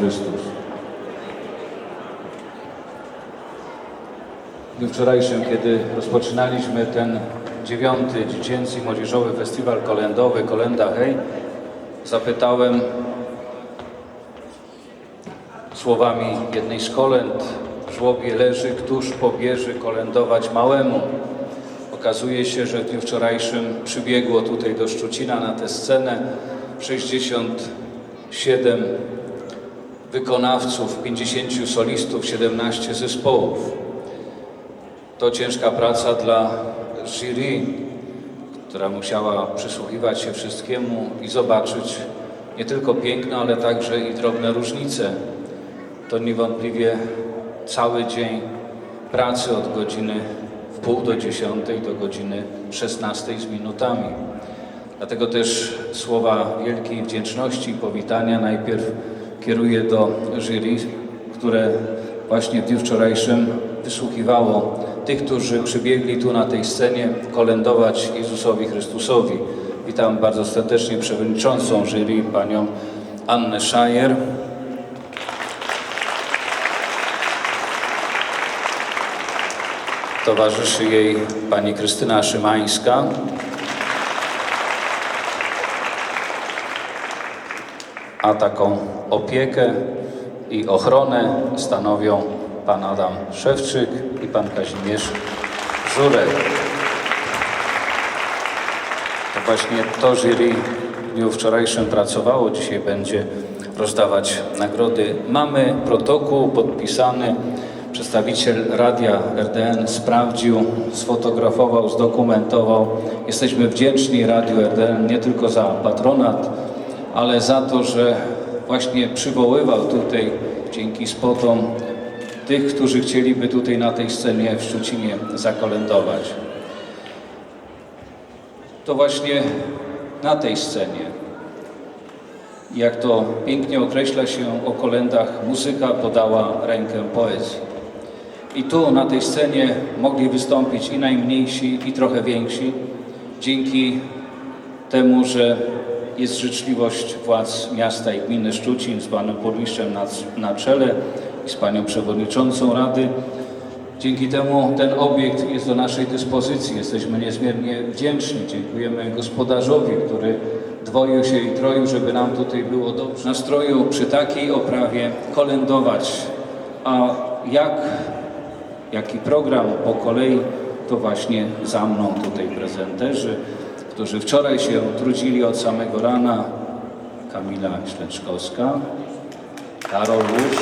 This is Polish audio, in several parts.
Chrystus. W dniu wczorajszym, kiedy rozpoczynaliśmy ten dziewiąty dziecięcy i młodzieżowy festiwal kolendowy Kolenda Hej, zapytałem słowami jednej z kolęd żłobie leży, któż pobierze kolędować małemu. Okazuje się, że w dniu wczorajszym przybiegło tutaj do Szczucina na tę scenę 67 wykonawców, 50 solistów, 17 zespołów. To ciężka praca dla jury, która musiała przysłuchiwać się wszystkiemu i zobaczyć nie tylko piękno, ale także i drobne różnice. To niewątpliwie cały dzień pracy od godziny w pół do dziesiątej do godziny 16 z minutami. Dlatego też słowa wielkiej wdzięczności i powitania najpierw kieruję do jury, które właśnie w dniu wczorajszym wysłuchiwało tych, którzy przybiegli tu na tej scenie kolędować Jezusowi Chrystusowi. Witam bardzo serdecznie przewodniczącą jury, panią Annę Szajer. Towarzyszy jej pani Krystyna Szymańska. A taką opiekę i ochronę stanowią pan Adam Szewczyk i pan Kazimierz Żurek. To właśnie to jury w dniu wczorajszym pracowało, dzisiaj będzie rozdawać nagrody. Mamy protokół podpisany, przedstawiciel radia RDN sprawdził, sfotografował, zdokumentował. Jesteśmy wdzięczni Radiu RDN nie tylko za patronat, ale za to, że właśnie przywoływał tutaj dzięki spotom tych, którzy chcieliby tutaj na tej scenie w Szczucinie zakolędować. To właśnie na tej scenie, jak to pięknie określa się o kolendach, muzyka podała rękę poezji. I tu na tej scenie mogli wystąpić i najmniejsi, i trochę więksi, dzięki temu, że jest życzliwość władz miasta i gminy Szczucin z panem burmistrzem na, na czele i z panią przewodniczącą Rady. Dzięki temu ten obiekt jest do naszej dyspozycji. Jesteśmy niezmiernie wdzięczni. Dziękujemy gospodarzowi, który dwoił się i troił, żeby nam tutaj było dobrze. Nastroju przy takiej oprawie kolędować. A jak, jaki program po kolei, to właśnie za mną tutaj prezenterzy, którzy wczoraj się trudzili od samego rana. Kamila Śleczkowska, Karol Łódź,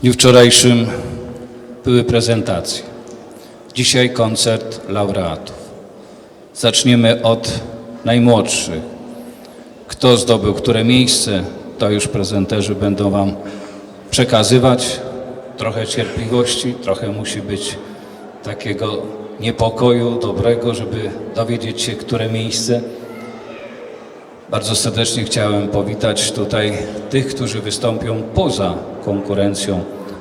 W dniu wczorajszym były prezentacje. Dzisiaj koncert laureatów. Zaczniemy od najmłodszych. Kto zdobył które miejsce, to już prezenterzy będą Wam przekazywać. Trochę cierpliwości, trochę musi być takiego niepokoju dobrego, żeby dowiedzieć się, które miejsce. Bardzo serdecznie chciałem powitać tutaj tych, którzy wystąpią poza konkurencją.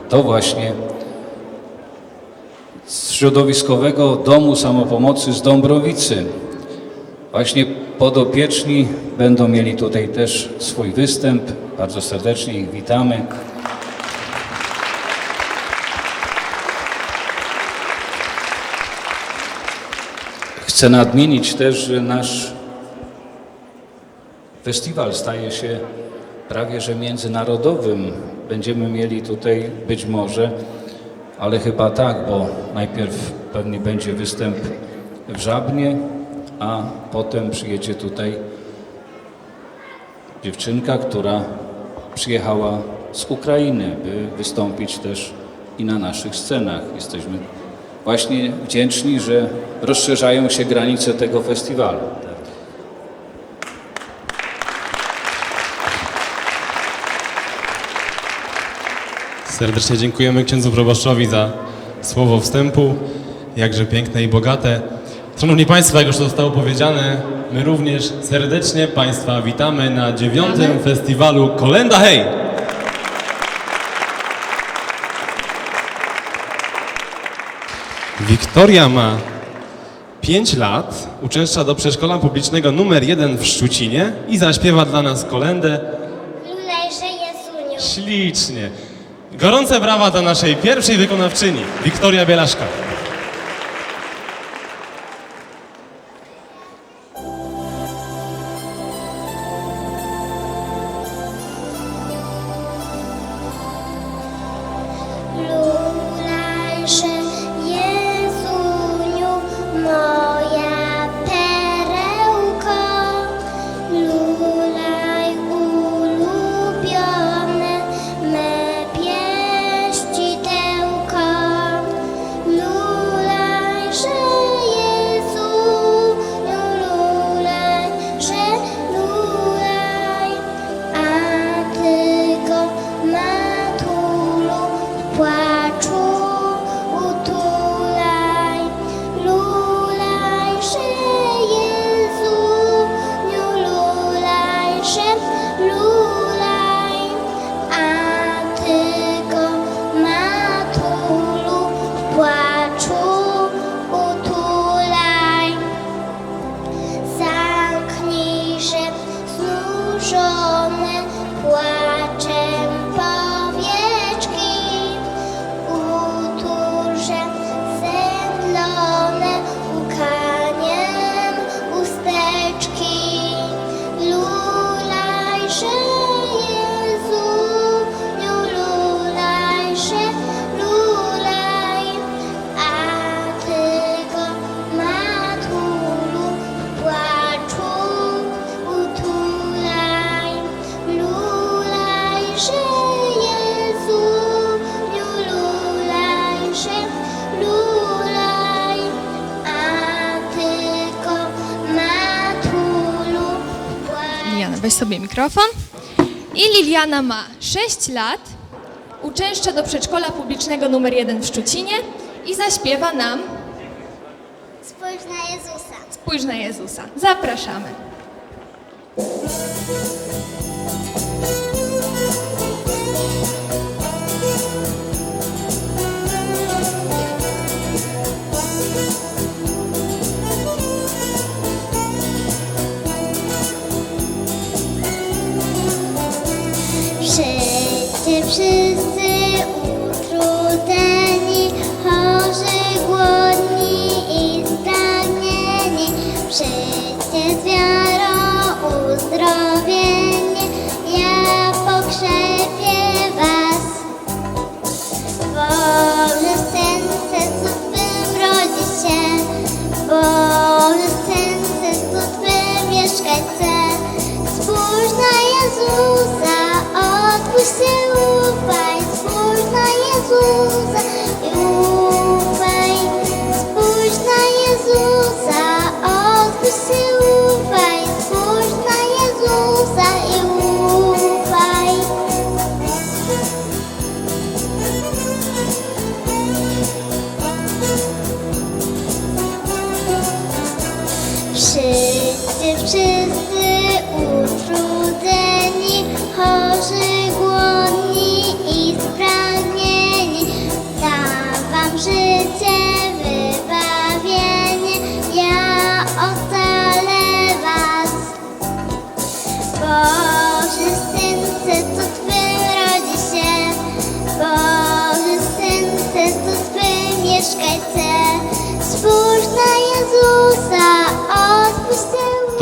To właśnie z Środowiskowego Domu Samopomocy z Dąbrowicy. Właśnie podopieczni będą mieli tutaj też swój występ. Bardzo serdecznie ich witamy. Chcę nadmienić też, że nasz Festiwal staje się prawie że międzynarodowym. Będziemy mieli tutaj być może, ale chyba tak, bo najpierw pewnie będzie występ w Żabnie, a potem przyjedzie tutaj dziewczynka, która przyjechała z Ukrainy, by wystąpić też i na naszych scenach. Jesteśmy właśnie wdzięczni, że rozszerzają się granice tego festiwalu. Serdecznie dziękujemy księdzu proboszczowi za słowo wstępu, jakże piękne i bogate. Szanowni Państwo, jak już to zostało powiedziane, my również serdecznie Państwa witamy na dziewiątym festiwalu Kolenda Hej! Wiktoria ma 5 lat, uczęszcza do przedszkola publicznego numer 1 w Szczucinie i zaśpiewa dla nas kolendę Jezuniu. ślicznie. Gorące brawa dla naszej pierwszej wykonawczyni, Wiktoria Bielaszka. Weź sobie mikrofon. I Liliana ma 6 lat, uczęszcza do przedszkola publicznego numer 1 w Szczucinie i zaśpiewa nam Spójrz na Jezusa. Spójrz na Jezusa. Zapraszamy. Wszyscy, wszyscy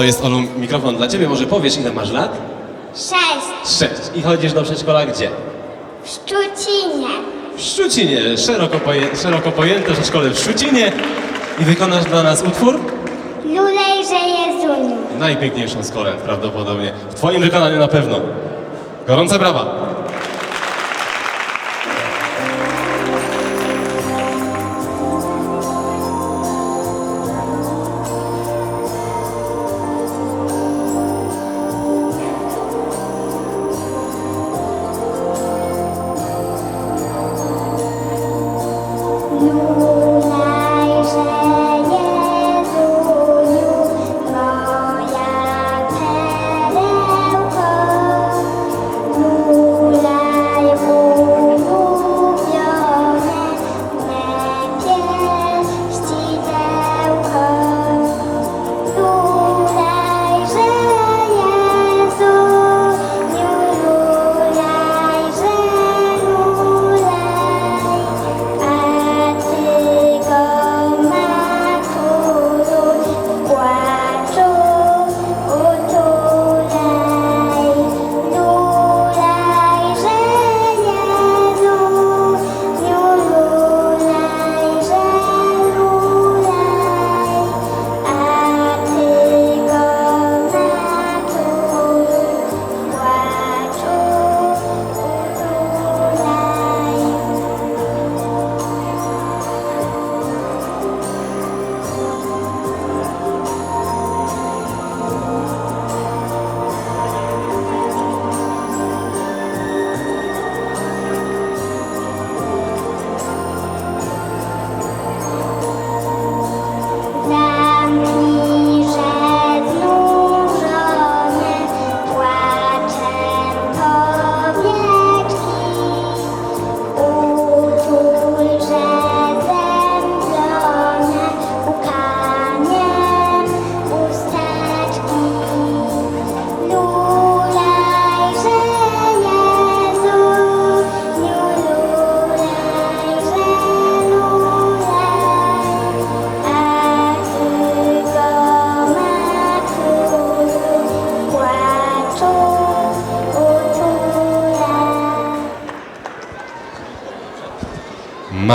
jest Olu mikrofon dla Ciebie, może powiesz ile masz lat? Sześć. Sześć. I chodzisz do przedszkola gdzie? W Szczucinie. W Szczucinie, szeroko, poję, szeroko pojęte przedszkole w Szczucinie. I wykonasz dla nas utwór? Lulejże Jezuniu. Najpiękniejszą z kolęd prawdopodobnie. W Twoim wykonaniu na pewno. Gorące brawa.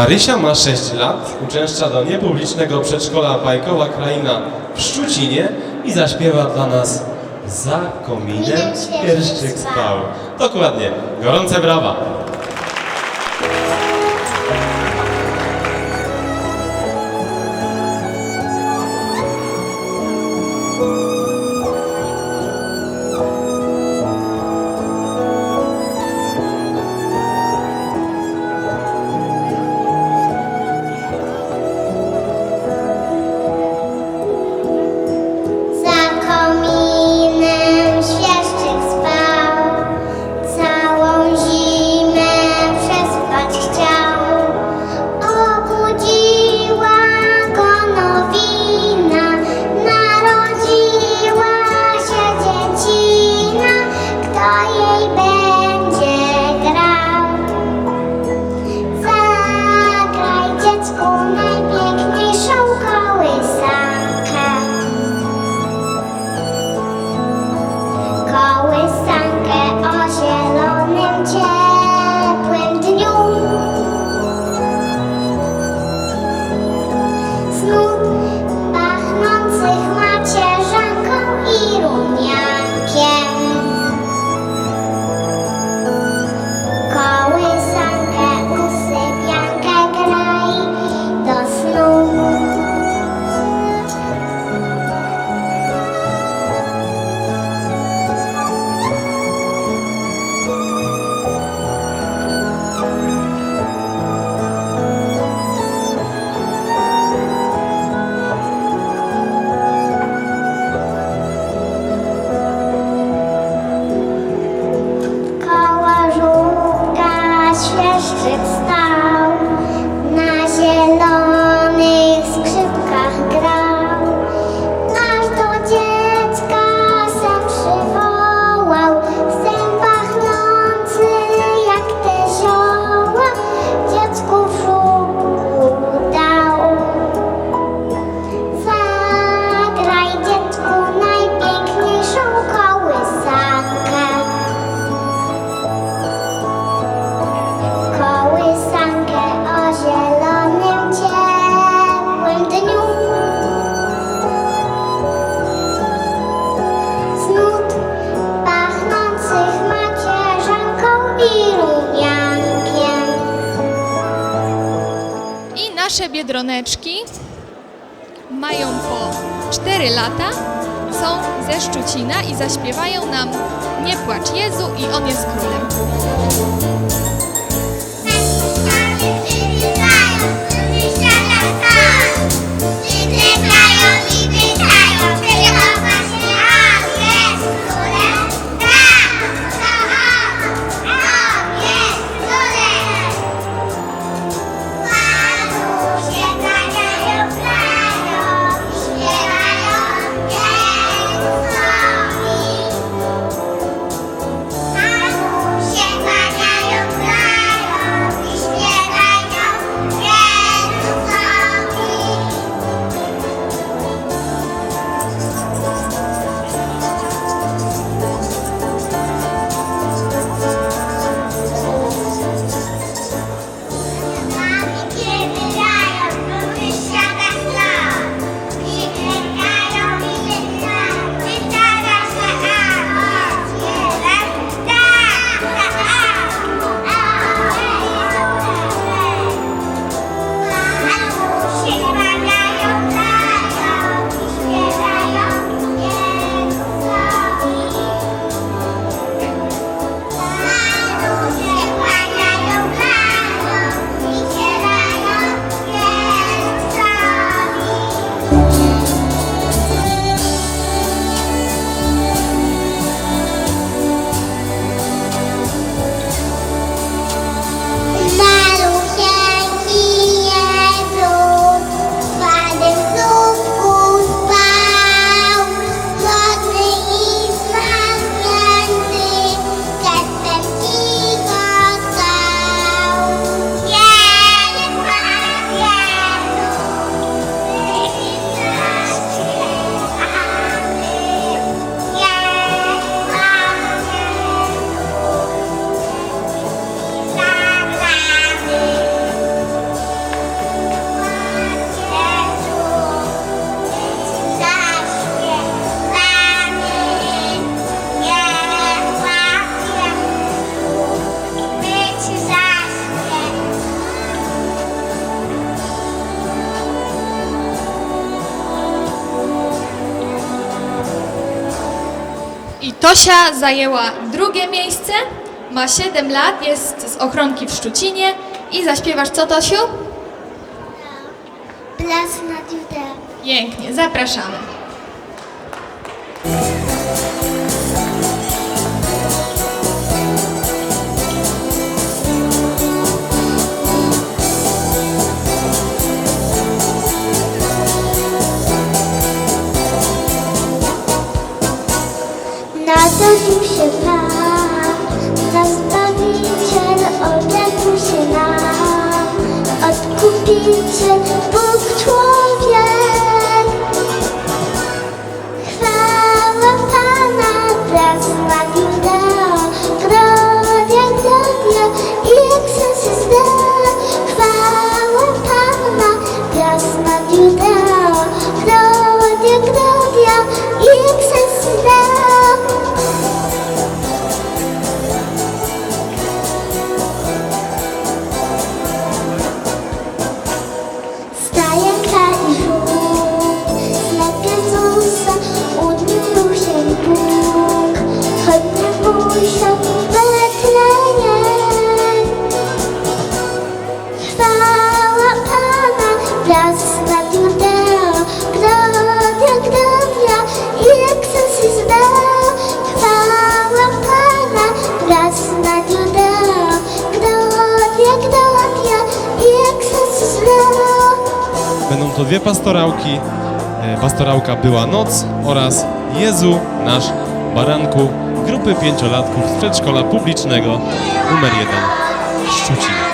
Marysia ma 6 lat, uczęszcza do niepublicznego przedszkola Bajkowa Kraina w Szczucinie i zaśpiewa dla nas za kominem spał. spał. Dokładnie. Gorące brawa. I nasze biedroneczki mają po 4 lata, są ze Szczucina i zaśpiewają nam Nie płacz Jezu i On jest królem. Zosia zajęła drugie miejsce, ma 7 lat, jest z Ochronki w Szczucinie i zaśpiewasz co, Tosiu? Plac na Pięknie, zapraszamy. się tak, zna Zastawiciel no, się nam. Odkupiciel dwie pastorałki, e, pastorałka Była Noc oraz Jezu Nasz Baranku grupy pięciolatków z przedszkola publicznego numer 1 Szczucin.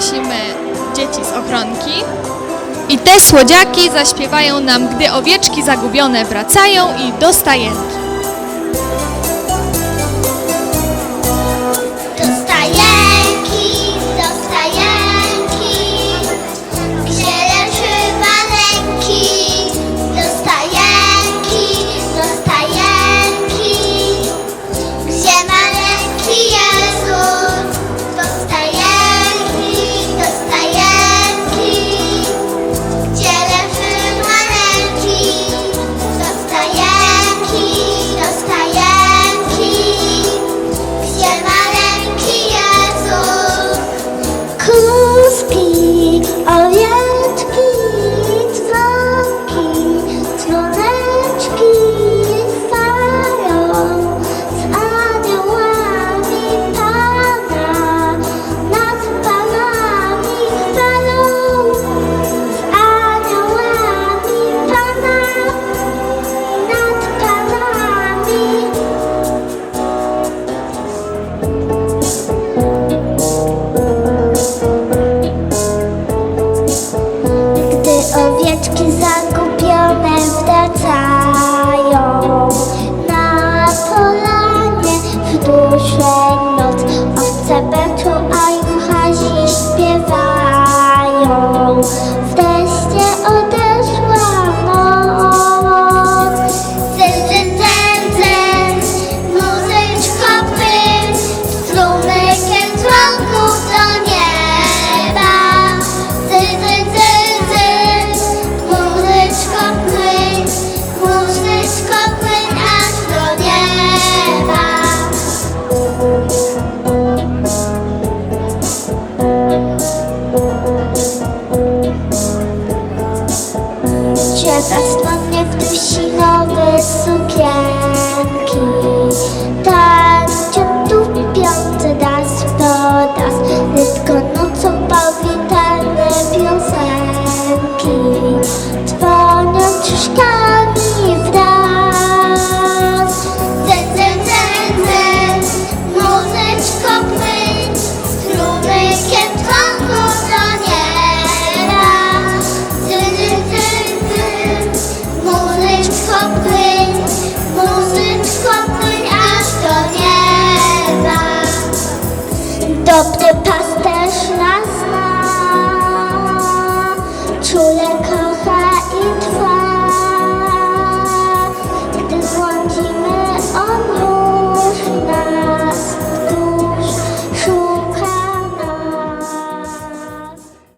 zaprosimy dzieci z ochronki. I te słodziaki zaśpiewają nam, gdy owieczki zagubione wracają i do stajenki.